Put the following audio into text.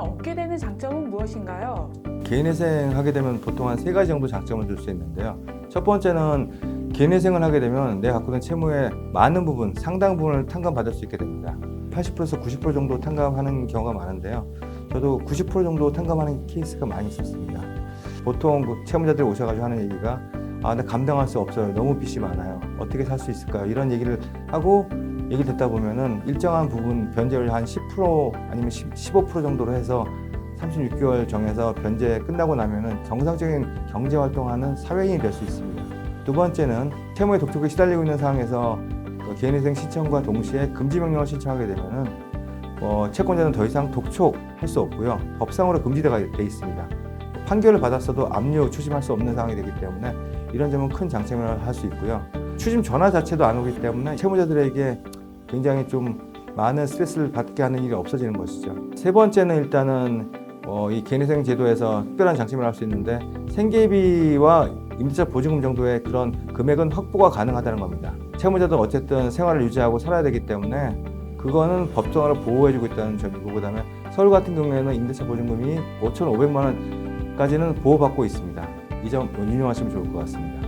얻게 되는 장점은 무엇인가요? 개인회생 하게 되면 보통 한 세 가지 정도 장점을 줄 수 있는데요. 첫 번째는 개인회생을 하게 되면 내가 갖고 있는 채무의 많은 부분, 상당 부분을 탕감받을 수 있게 됩니다. 80%에서 90% 정도 탕감하는 경우가 많은데요. 저도 90% 정도 탕감하는 케이스가 많이 있었습니다. 보통 그 채무자들이 오셔가지고 하는 얘기가 아, 나 감당할 수 없어요. 너무 빚이 많아요. 어떻게 살 수 있을까요? 이런 얘기를 하고 얘기 듣다 보면은 일정한 부분 변제를 한10% 아니면 15% 정도로 해서 36개월 정해서 변제 끝나고 나면은 정상적인 경제 활동하는 사회인이 될 수 있습니다. 두 번째는 채무의 독촉에 시달리고 있는 상황에서 그 개인회생 신청과 동시에 금지 명령을 신청하게 되면은 어, 채권자는 더 이상 독촉할 수 없고요. 법상으로 금지되어 돼 있습니다. 판결을 받았어도 압류 추심할 수 없는 상황이 되기 때문에 이런 점은 큰 장점을 할수 있고요. 추심 전화 자체도 안 오기 때문에 채무자들에게 굉장히 좀 많은 스트레스를 받게 하는 일이 없어지는 것이죠. 세 번째는 일단은 어, 이 개인회생 제도에서 특별한 장점을 할 수 있는데 생계비와 임대차 보증금 정도의 그런 금액은 확보가 가능하다는 겁니다. 채무자도 어쨌든 생활을 유지하고 살아야 되기 때문에 그거는 법정으로 보호해주고 있다는 점이고 그다음에 서울 같은 경우에는 임대차 보증금이 5,500만 원까지는 보호받고 있습니다. 이 점 유념하시면 좋을 것 같습니다.